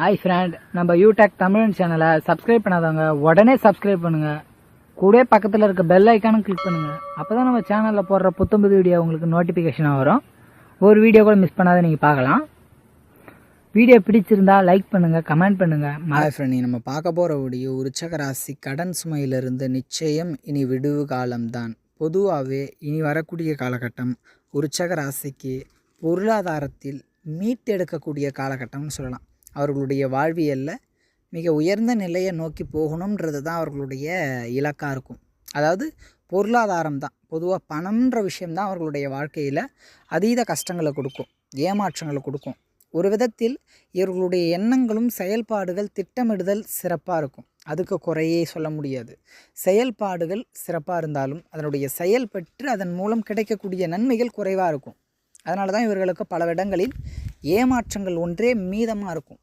Hi friend நம்ம யூடெக் தமிழன் சேனலை சப்ஸ்கிரைப் பண்ணாதவங்க உடனே சப்ஸ்கிரைப் பண்ணுங்க. கூட பக்கத்தில் இருக்க பெல் ஐக்கானும் கிளிக் பண்ணுங்க. அப்பதான் நம்ம சேனலில் போடுற புத்தம்புது வீடியோ உங்களுக்கு நோட்டிஃபிகேஷனாக வரும். ஒரு வீடியோ கூட மிஸ் பண்ணாத நீங்கள் பார்க்கலாம். வீடியோ பிடிச்சிருந்தா லைக் பண்ணுங்க கமெண்ட் பண்ணுங்க. ம- ஹாய் ஃப்ரெண்ட் நம்ம பார்க்க போகிற வீடியோ உற்சக ராசி கடன் சுமையிலிருந்து நிச்சயம் இனி விடுவு காலம்தான். பொதுவாகவே இனி வரக்கூடிய காலகட்டம் உற்சக ராசிக்கு பொருளாதாரத்தில் மீட்டெடுக்கக்கூடிய காலகட்டம்னு சொல்லலாம். அவர்களுடைய வாழ்வியலில் மிக உயர்ந்த நிலையை நோக்கி போகணுன்றது தான் அவர்களுடைய இலக்காக இருக்கும். அதாவது பொருளாதாரம் தான் பொதுவாக பணம்ன்ற விஷயம்தான் அவர்களுடைய வாழ்க்கையில் அதீத கஷ்டங்களை கொடுக்கும் ஏமாற்றங்களை கொடுக்கும். ஒரு விதத்தில் இவர்களுடைய எண்ணங்களும் செயல்பாடுகள் திட்டமிடுதல் சிறப்பாக இருக்கும். அதுக்கு குறையே சொல்ல முடியாது. செயல்பாடுகள் சிறப்பாக இருந்தாலும் அதனுடைய செயல் பெற்று அதன் மூலம் கிடைக்கக்கூடிய நன்மைகள் குறைவாக இருக்கும். அதனால தான் இவர்களுக்கு பல இடங்களில் ஏமாற்றங்கள் ஒன்றே மீதமாக இருக்கும்.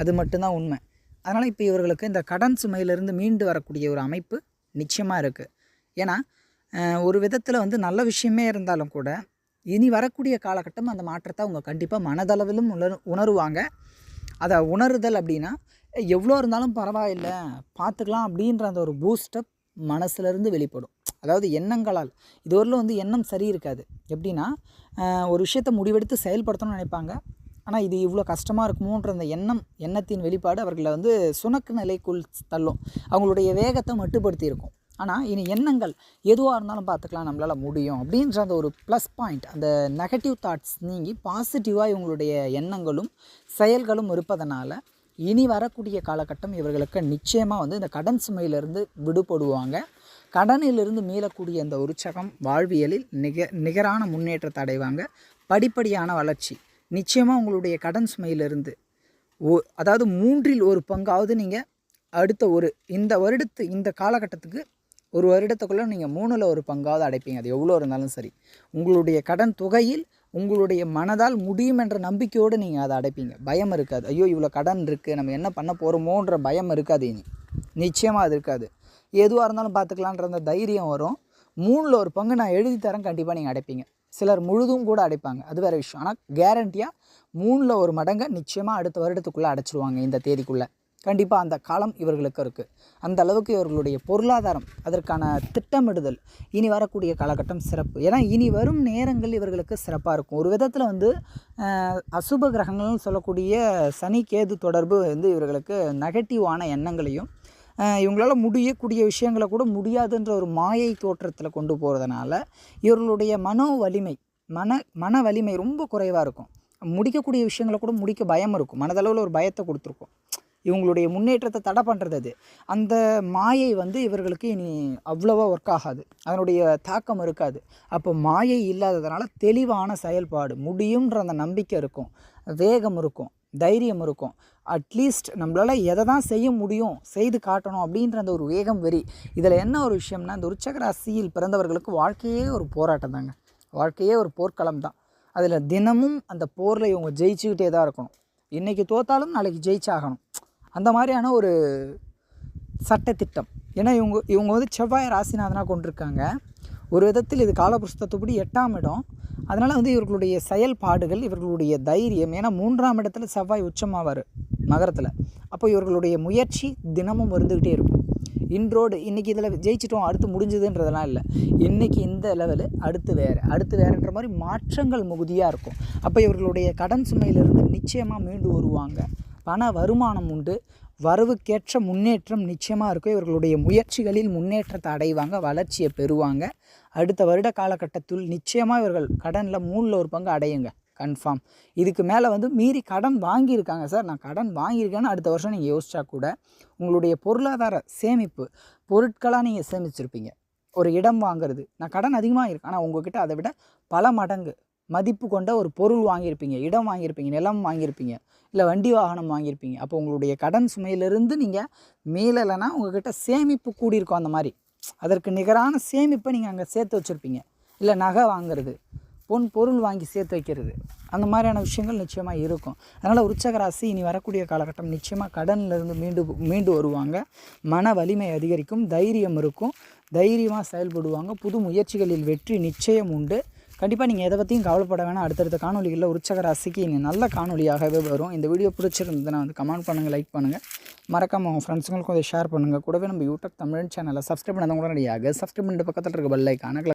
அது மட்டும்தான் உண்மை. அதனால் இப்போ இவர்களுக்கு இந்த கடன் சுமையிலிருந்து மீண்டு வரக்கூடிய ஒரு அமைப்பு நிச்சயமாக இருக்குது ஏன்னா ஒரு விதத்தில் வந்து நல்ல விஷயமே இருந்தாலும் கூட இனி வரக்கூடிய காலகட்டம் அந்த மாற்றத்தை அவங்க கண்டிப்பாக மனதளவிலும் உணர் உணருவாங்க. அதை உணருதல் அப்படின்னா எவ்வளோ இருந்தாலும் பரவாயில்ல பார்த்துக்கலாம் அப்படின்ற அந்த ஒரு பூஸ்டப் மனசுலேருந்து வெளிப்படும். அதாவது எண்ணங்களால். இதுவரையிலும் வந்து எண்ணம் சரி இருக்காது. எப்படின்னா ஒரு விஷயத்தை முடிவெடுத்து செயல்படுத்தணும்னு நினைப்பாங்க. ஆனால் இது இவ்வளோ கஷ்டமாக இருக்குமோன்ற அந்த எண்ணம் எண்ணத்தின் வெளிப்பாடு அவர்களை வந்து சுணக்கு நிலைக்குள் தள்ளும். அவங்களுடைய வேகத்தை மட்டுப்படுத்தி இருக்கும் ஆனால் இனி எண்ணங்கள் எதுவாக இருந்தாலும் பார்த்துக்கலாம் நம்மளால் முடியும் அப்படின்ற அந்த ஒரு ப்ளஸ் பாயிண்ட் அந்த நெகட்டிவ் தாட்ஸ் நீங்கி பாசிட்டிவாக இவங்களுடைய எண்ணங்களும் செயல்களும் இருப்பதனால் இனி வரக்கூடிய காலகட்டம் இவர்களுக்கு நிச்சயமாக வந்து இந்த கடன் சுமையிலிருந்து விடுபடுவாங்க. கடனிலிருந்து மீளக்கூடிய அந்த உற்சகம் வாழ்வியலில் நிக நிகரான முன்னேற்றத்தை அடைவாங்க படிப்படியான வளர்ச்சி. நிச்சயமாக உங்களுடைய கடன் சுமையிலிருந்து ஓ அதாவது மூன்றில் ஒரு பங்காவது நீங்கள் அடுத்த ஒரு இந்த வருடத்து இந்த காலகட்டத்துக்கு ஒரு வருடத்துக்குள்ளே நீங்கள் மூணில் ஒரு பங்காவது அடைப்பீங்க. அது எவ்வளோ இருந்தாலும் சரி. உங்களுடைய கடன் தொகையில் உங்களுடைய மனதால் முடியும் என்ற நம்பிக்கையோடு நீங்கள் அதை அடைப்பீங்க. பயம் இருக்காது. ஐயோ இவ்வளோ கடன் இருக்குது நம்ம என்ன பண்ண போகிறோமோன்ற பயம் இருக்காது இனி. நிச்சயமாக அது இருக்காது. எதுவாக இருந்தாலும் பார்த்துக்கலான்ற அந்த தைரியம் வரும். மூணில் ஒரு பங்கு நான் எழுதி தரேன் கண்டிப்பாக நீங்கள் அடைப்பீங்க. சிலர் முழுதும் கூட அடைப்பாங்க. அது வேறு விஷயம். ஆனால் கேரண்டியாக மூணில் ஒரு மடங்கை நிச்சயமாக அடுத்த வருடத்துக்குள்ளே அடைச்சிருவாங்க இந்த தேதிக்குள்ளே. கண்டிப்பாக அந்த காலம் இவர்களுக்கு இருக்குது அந்த அளவுக்கு இவர்களுடைய பொருளாதாரம் அதற்கான திட்டமிடுதல் இனி வரக்கூடிய காலகட்டம் சிறப்பு. ஏன்னா இனி வரும் நேரங்கள் இவர்களுக்கு சிறப்பாக இருக்கும். ஒரு விதத்தில் வந்து அசுப கிரகங்கள்னு சொல்லக்கூடிய சனி கேது தொடர்பு வந்து இவர்களுக்கு நெகட்டிவான எண்ணங்களையும் இவங்களால் முடியக்கூடிய விஷயங்களை கூட முடியாதுன்ற ஒரு மாயை தோற்றத்தில் கொண்டு போகிறதுனால இவர்களுடைய மனோ வலிமை மன மன வலிமை ரொம்ப குறைவாக இருக்கும். முடிக்கக்கூடிய விஷயங்களை கூட முடிக்க பயம் இருக்கும். மனதளவில் ஒரு பயத்தை கொடுத்துருக்கும். இவங்களுடைய முன்னேற்றத்தை தடை பண்ணுறது அது. அந்த மாயை வந்து இவர்களுக்கு இனி அவ்வளோவா ஒர்க் ஆகாது. அதனுடைய தாக்கம் இருக்காது. அப்போ மாயை இல்லாததுனால தெளிவான செயல்பாடு முடியுன்ற அந்த நம்பிக்கை இருக்கும். வேகம் இருக்கும். தைரியம் இருக்கும். அட்லீஸ்ட் நம்மளால் எதை தான் செய்ய முடியும் செய்து காட்டணும் அப்படின்ற அந்த ஒரு வேகம் வெறி இதில் என்ன ஒரு விஷயம்னா இந்த உச்சகராசியில் பிறந்தவர்களுக்கு வாழ்க்கையே ஒரு போராட்டம் தாங்க. வாழ்க்கையே ஒரு போர்க்களம் தான். அதில் தினமும் அந்த போரில் இவங்க ஜெயிச்சுக்கிட்டே தான் இருக்கணும். இன்றைக்கி தோத்தாலும் நாளைக்கு ஜெயிச்சாகணும். அந்த மாதிரியான ஒரு சட்டத்திட்டம். ஏன்னா இவங்க இவங்க வந்து செவ்வாய் ராசிநாதனாக கொண்டிருக்காங்க. ஒரு விதத்தில் இது காலபுஸ்தத்துப்படி எட்டாம் இடம். அதனால் வந்து இவர்களுடைய செயல்பாடுகள் இவர்களுடைய தைரியம். ஏன்னா மூன்றாம் இடத்துல செவ்வாய் உச்சமாவார் நகரத்தில் அப்போ இவர்களுடைய முயற்சி தினமும் இருந்துக்கிட்டே இருக்கும். இன்றோடு இன்றைக்கி இதில் ஜெயிச்சிட்டோம் அடுத்து முடிஞ்சதுன்றதெல்லாம் இல்லை. இன்றைக்கி இந்த லெவலு அடுத்து வேறு. அடுத்து வேறுன்ற மாதிரி மாற்றங்கள் மிகுதியாக இருக்கும். அப்போ இவர்களுடைய கடன் சுமையிலிருந்து நிச்சயமாக மீண்டு வருவாங்க. பண வருமானம் உண்டு. வரவுக்கேற்ற முன்னேற்றம் நிச்சயமாக இருக்கும். இவர்களுடைய முயற்சிகளில் முன்னேற்றத்தை அடைவாங்க வளர்ச்சியை பெறுவாங்க. அடுத்த வருட காலகட்டத்தில் நிச்சயமாக இவர்கள் கடனில் மூணில் ஒரு பங்கு அடையுங்க. கன்ஃபார்ம் இதுக்கு மேலே வந்து மீறி கடன் வாங்கியிருக்காங்க சார். நான் கடன் வாங்கியிருக்கேன்னு அடுத்த வருஷம் நீங்கள் யோசிச்சா கூட உங்களுடைய பொருளாதார சேமிப்பு பொருட்களாக நீங்கள் சேமிச்சிருப்பீங்க. ஒரு இடம் வாங்குறது. நான் கடன் அதிகமாக இருக்கேன் ஆனால் உங்ககிட்ட அதை விட பல மடங்கு மதிப்பு கொண்ட ஒரு பொருள் வாங்கியிருப்பீங்க இடம் வாங்கியிருப்பீங்க நிலம் வாங்கியிருப்பீங்க இல்லை வண்டி வாகனம் வாங்கியிருப்பீங்க. அப்போ உங்களுடைய கடன் சுமையிலிருந்து நீங்கள் மீளலைன்னா உங்கள்கிட்ட சேமிப்பு கூடியிருக்கும் அந்த மாதிரி. அதற்கு நிகரான சேமிப்பை நீங்கள் அங்கே சேர்த்து வச்சுருப்பீங்க. இல்லை நகை வாங்குறது பொன் பொருள் வாங்கி சேர்த்து வைக்கிறது. அந்த மாதிரியான விஷயங்கள் நிச்சயமாக இருக்கும். அதனால் உற்சகராசி இனி வரக்கூடிய காலகட்டம் நிச்சயமாக கடன்லேருந்து மீண்டு மீண்டு வருவாங்க. மன வலிமை அதிகரிக்கும் தைரியம் இருக்கும். தைரியமாக செயல்படுவாங்க. புது முயற்சிகளில் வெற்றி நிச்சயம் உண்டு. கண்டிப்பாக நீங்கள் எதை பற்றியும் கவலைப்பட வேணாம். அடுத்தடுத்த காணொலிகளில் உற்சக ராசிக்கு இனி நல்ல காணொலியாகவே வரும். இந்த வீடியோ பிடிச்சிருந்ததுன்னா வந்து கமெண்ட் பண்ணுங்கள் லைக் பண்ணுங்கள் மறக்காமல் உங்கள் ஃப்ரெண்ட்ஸுங்களுக்கும் அதை ஷேர் பண்ணுங்கள் கூடவே நம்ம யூடியூப் தமிழ் சேனலை சப்ஸ்கிரைப் பண்ணாதவங்க கூட சப்ஸ்கிரைப் பண்ணிட்டு பக்கத்தில் இருக்க பெல் ஐக்கான